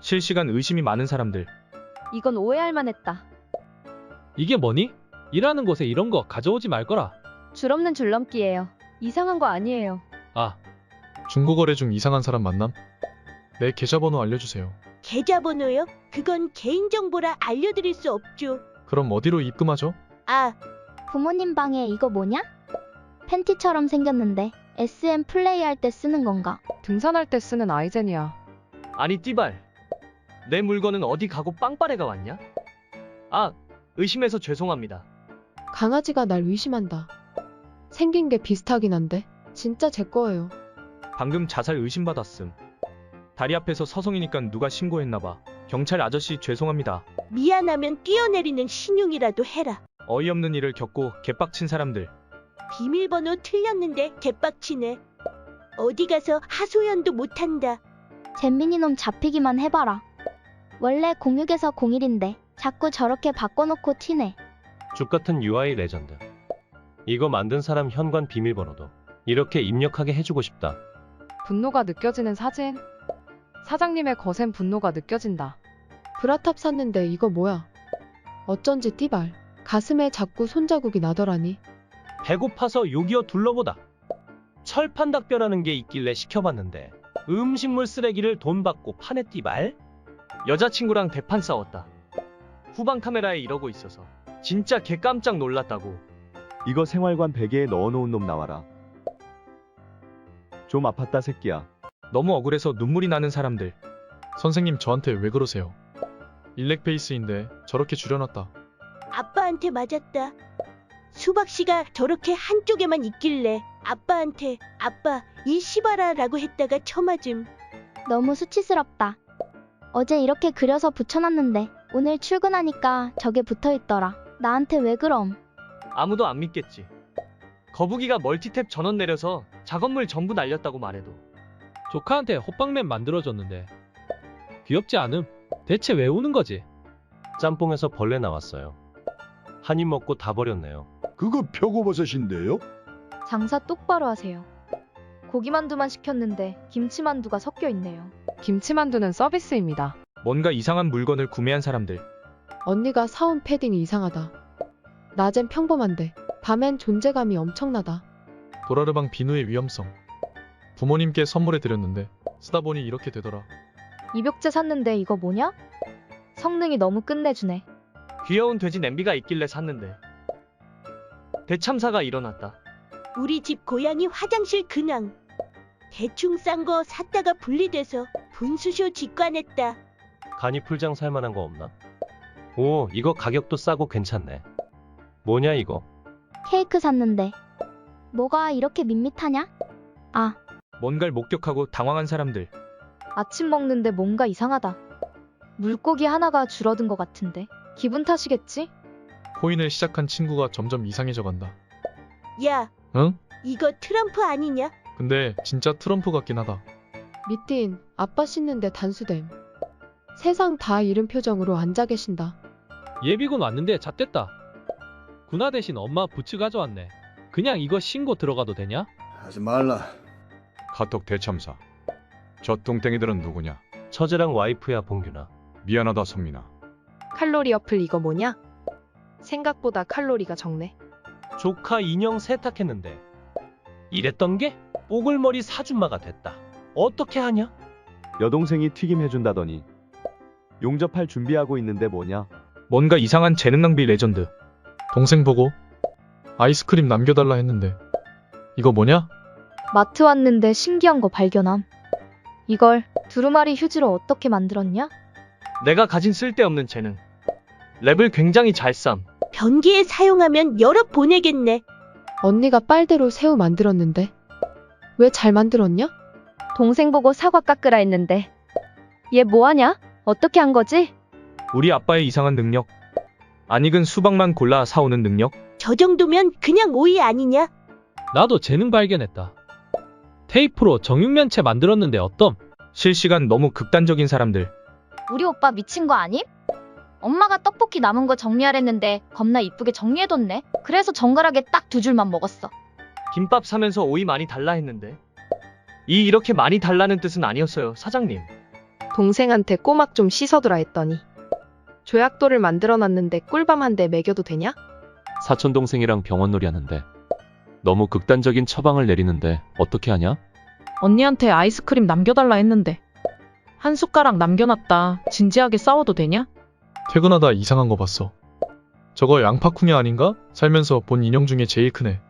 실시간 의심이 많은 사람들. 이건 오해할 만했다. 이게 뭐니? 일하는 곳에 이런 거 가져오지 말 거라. 줄 없는 줄넘기예요. 이상한 거 아니에요. 아, 중고거래 중 이상한 사람 만남? 내 계좌번호 알려주세요. 계좌번호요? 그건 개인정보라 알려드릴 수 없죠. 그럼 어디로 입금하죠? 아, 부모님 방에 이거 뭐냐? 팬티처럼 생겼는데 SM 플레이 할 때 쓰는 건가? 등산할 때 쓰는 아이젠이야. 아니 띠발 내 물건은 어디 가고 빵빠레가 왔냐? 아 의심해서 죄송합니다 강아지가 날 의심한다. 생긴 게 비슷하긴 한데 진짜 제 거예요. 방금 자살 의심받았음. 다리 앞에서 서성이니까 누가 신고했나봐. 경찰 아저씨 죄송합니다. 미안하면 뛰어내리는 신용이라도 해라. 어이없는 일을 겪고 개빡친 사람들. 비밀번호 틀렸는데 개빡치네. 어디 가서 하소연도 못한다. 잼민이 놈 잡히기만 해봐라. 원래 06에서 01인데 자꾸 저렇게 바꿔놓고 튀네. 죽같은 UI 레전드. 이거 만든 사람 현관 비밀번호도 이렇게 입력하게 해주고 싶다. 분노가 느껴지는 사진. 사장님의 거센 분노가 느껴진다. 브라탑 샀는데 이거 뭐야? 어쩐지 띠발. 가슴에 자꾸 손자국이 나더라니. 배고파서 요기어 둘러보다. 철판 닭뼈라는 게 있길래 시켜봤는데 음식물 쓰레기를 돈 받고 파네 띠발? 여자친구랑 대판 싸웠다 후방 카메라에 이러고 있어서 진짜 개 깜짝 놀랐다고 이거 생활관 베개에 넣어놓은 놈 나와라. 좀 아팠다 새끼야. 너무 억울해서 눈물이 나는 사람들. 선생님 저한테 왜 그러세요? 일렉페이스인데 저렇게 줄여놨다. 아빠한테 맞았다. 수박 씨가 저렇게 한쪽에만 있길래 아빠한테 아빠 이 씨발아라고 했다가 쳐맞음. 너무 수치스럽다. 어제 이렇게 그려서 붙여놨는데 오늘 출근하니까 저게 붙어있더라. 나한테 왜 그럼? 아무도 안 믿겠지 거북이가 멀티탭 전원 내려서 작업물 전부 날렸다고 말해도 조카한테 호빵맨 만들어줬는데. 귀엽지 않음? 대체 왜 우는 거지? 짬뽕에서 벌레 나왔어요. 한 입 먹고 다 버렸네요. 그거 표고버섯인데요? 장사 똑바로 하세요. 고기만두만 시켰는데 김치만두가 섞여 있네요. 김치만두는 서비스입니다. 뭔가 이상한 물건을 구매한 사람들. 언니가 사온 패딩이 이상하다. 낮엔 평범한데 밤엔 존재감이 엄청나다. 도라르방 비누의 위험성. 부모님께 선물해 드렸는데 쓰다 보니 이렇게 되더라. 입욕제 샀는데 이거 뭐냐? 성능이 너무 끝내주네. 귀여운 돼지 냄비가 있길래 샀는데 대참사가 일어났다 우리 집 고양이 화장실 근황. 대충 싼 거 샀다가 분리돼서 분수쇼 직관했다. 간이 풀장 살만한 거 없나? 오, 이거 가격도 싸고 괜찮네. 뭐냐 이거? 케이크 샀는데 뭐가 이렇게 밋밋하냐? 아, 뭔가를 목격하고 당황한 사람들. 아침 먹는데 뭔가 이상하다. 물고기 하나가 줄어든 것 같은데. 기분 탓이겠지? 코인을 시작한 친구가 점점 이상해져 간다. 야, 응? 이거 트럼프 아니냐? 근데 진짜 트럼프 같긴 하다. 미띠인 아빠 씻는데 단수됨. 세상 다 잃은 표정으로 앉아 계신다. 예비군 왔는데 잣됐다. 군화 대신 엄마 부츠 가져왔네. 그냥 이거 신고 들어가도 되냐? 하지 말라. 카톡 대참사. 저 뚱땡이들은 누구냐? 처제랑 와이프야 봉규나. 미안하다 선민아. 칼로리 어플 이거 뭐냐? 생각보다 칼로리가 적네. 조카 인형 세탁했는데 이랬던 게 뽀글머리 사준마가 됐다. 어떻게 하냐? 여동생이 튀김 해준다더니 용접할 준비하고 있는데 뭐냐? 뭔가 이상한 재능 낭비 레전드. 동생 보고 아이스크림 남겨달라 했는데 이거 뭐냐? 마트 왔는데 신기한 거 발견함. 이걸 두루마리 휴지로 어떻게 만들었냐? 내가 가진 쓸데없는 재능 랩을 굉장히 잘 쌈 변기에 사용하면 열어 보내겠네. 언니가 빨대로 새우 만들었는데 왜 잘 만들었냐? 동생 보고 사과 깎으라 했는데. 얘 뭐하냐? 어떻게 한 거지? 우리 아빠의 이상한 능력. 안 익은 수박만 골라 사오는 능력. 저 정도면 그냥 오이 아니냐? 나도 재능 발견했다. 테이프로 정육면체 만들었는데 어떤? 실시간 너무 극단적인 사람들. 우리 오빠 미친 거 아님? 엄마가 떡볶이 남은 거 정리하랬는데 겁나 이쁘게 정리해뒀네. 그래서 정갈하게 딱 두 줄만 먹었어. 김밥 사면서 오이 많이 달라 했는데 이 이렇게 많이 달라는 뜻은 아니었어요 사장님 동생한테 꼬막 좀 씻어두라 했더니 조약돌을 만들어놨는데 꿀밤 한 대 먹여도 되냐? 사촌 동생이랑 병원 놀이 하는데 너무 극단적인 처방을 내리는데 어떻게 하냐? 언니한테 아이스크림 남겨달라 했는데 한 숟가락 남겨놨다. 진지하게 싸워도 되냐? 퇴근하다 이상한 거 봤어. 저거 양파쿵야 아닌가? 살면서 본 인형 중에 제일 크네.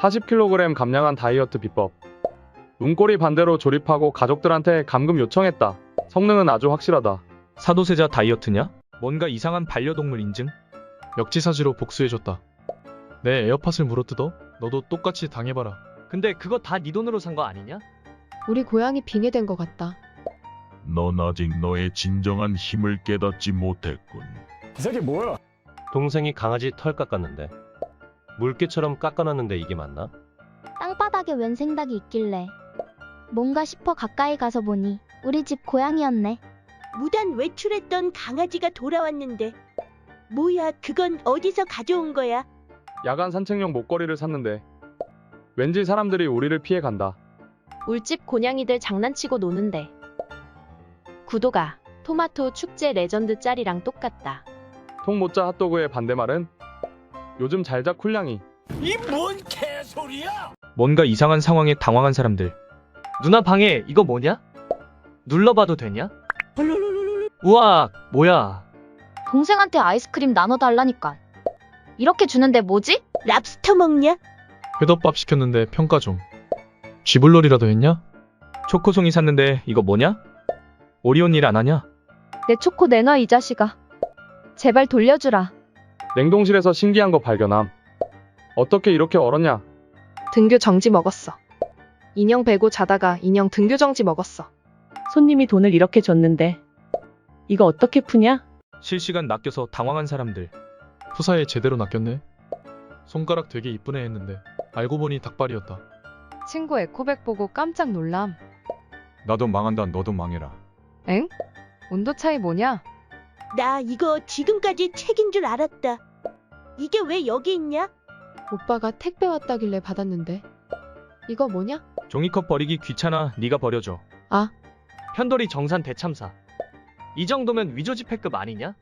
40kg 감량한 다이어트 비법. 눈꼬리 반대로 조립하고 가족들한테 감금 요청했다. 성능은 아주 확실하다. 사도세자 다이어트냐? 뭔가 이상한 반려동물 인증? 역지사지로 복수해줬다. 내 에어팟을 물어뜯어? 너도 똑같이 당해봐라. 근데 그거 다 네 돈으로 산 거 아니냐? 우리 고양이 빙의된 것 같다. 넌 아직 너의 진정한 힘을 깨닫지 못했군. 이 새끼 뭐야? 동생이 강아지 털 깎았는데 물개처럼 깎아놨는데 이게 맞나? 땅바닥에 웬 생닭이 있길래 뭔가 싶어 가까이 가서 보니 우리 집 고양이였네. 무단 외출했던 강아지가 돌아왔는데 뭐야 그건 어디서 가져온 거야? 야간 산책용 목걸이를 샀는데 왠지 사람들이 우리를 피해 간다. 울집 고냥이들 장난치고 노는데. 구도가 토마토 축제 레전드 짤이랑 똑같다. 통모짜 핫도그의 반대말은 요즘 잘자 쿨냥이. 이 뭔 개소리야? 뭔가 이상한 상황에 당황한 사람들. 누나 방에 이거 뭐냐? 눌러봐도 되냐? 우와, 뭐야? 동생한테 아이스크림 나눠달라니까. 이렇게 주는데 뭐지? 랍스터 먹냐? 회덮밥 시켰는데 평가 좀. 쥐불놀이라도 했냐? 초코송이 샀는데 이거 뭐냐? 오리온 일 안 하냐? 내 초코 내놔 이 자식아. 제발 돌려주라. 냉동실에서 신기한 거 발견함. 어떻게 이렇게 얼었냐? 등교 정지 먹었어. 인형 베고 자다가 인형 등교 정지 먹었어. 손님이 돈을 이렇게 줬는데 이거 어떻게 푸냐? 실시간 낚여서 당황한 사람들. 푸사에 제대로 낚였네. 손가락 되게 이쁘네 했는데 알고 보니 닭발이었다. 친구 에코백 보고 깜짝 놀람. 나도 망한다 너도 망해라. 엥? 온도 차이 뭐냐? 나 이거 지금까지 책인 줄 알았다. 이게 왜 여기 있냐? 오빠가 택배 왔다길래 받았는데. 이거 뭐냐? 종이컵 버리기 귀찮아. 네가 버려줘. 아, 편돌이 정산 대참사. 이 정도면 위조지폐급 아니냐?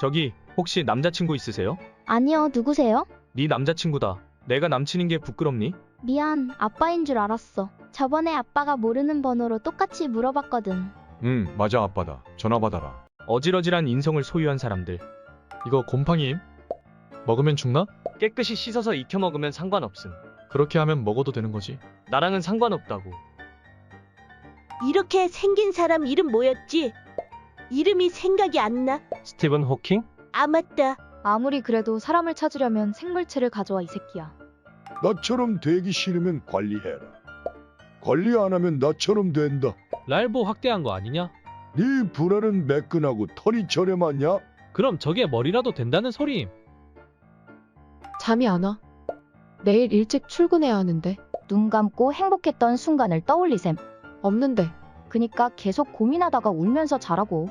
저기 혹시 남자친구 있으세요? 아니요, 누구세요? 네 남자친구다. 내가 남친인 게 부끄럽니? 미안, 아빠인 줄 알았어. 저번에 아빠가 모르는 번호로 똑같이 물어봤거든. 응 맞아 아빠다. 전화 받아라. 어질어질한 인성을 소유한 사람들. 이거 곰팡이임? 먹으면 죽나? 깨끗이 씻어서 익혀 먹으면 상관없음. 그렇게 하면 먹어도 되는 거지. 나랑은 상관없다고. 이렇게 생긴 사람 이름 뭐였지? 이름이 생각이 안 나. 스티븐 호킹? 아 맞다. 아무리 그래도 사람을 찾으려면 생물체를 가져와 이 새끼야. 나처럼 되기 싫으면 관리해라. 관리 안 하면 나처럼 된다. 랄보 확대한 거 아니냐? 네 불알은 매끈하고 털이 저렴하냐? 그럼 저게 머리라도 된다는 소리임. 잠이 안 와. 내일 일찍 출근해야 하는데. 눈 감고 행복했던 순간을 떠올리셈. 없는데. 그니까 계속 고민하다가 울면서 자라고.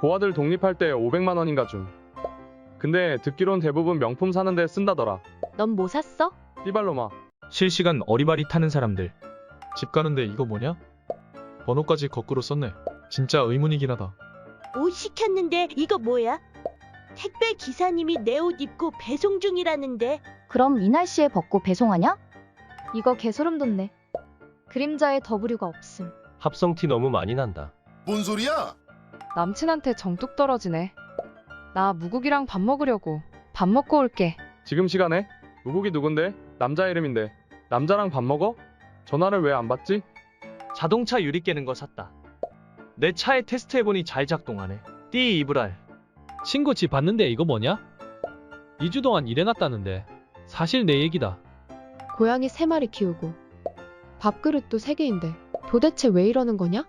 고아들 독립할 때 500만 원인가 줌. 근데 듣기론 대부분 명품 사는데 쓴다더라. 넌 뭐 샀어? 띠발로마. 실시간 어리바리 타는 사람들. 집 가는데 이거 뭐냐? 번호까지 거꾸로 썼네. 진짜 의문이긴 하다. 옷 시켰는데 이거 뭐야? 택배 기사님이 내 옷 입고 배송 중이라는데 그럼 이 날씨에 벗고 배송하냐? 이거 개소름 돋네. 그림자에 더부류가 없음. 합성티 너무 많이 난다. 뭔 소리야? 남친한테 정뚝 떨어지네. 나 무국이랑 밥 먹으려고. 밥 먹고 올게. 지금 시간에? 무국이 누군데? 남자 이름인데. 남자랑 밥 먹어? 전화를 왜 안 받지? 자동차 유리 깨는 거 샀다. 내 차에 테스트해보니 잘 작동하네. 띠 이브랄. 친구 집 봤는데 이거 뭐냐? 2주 동안 일해놨다는데 사실 내 얘기다. 고양이 세 마리 키우고. 밥그릇도 세 개인데. 도대체 왜 이러는 거냐?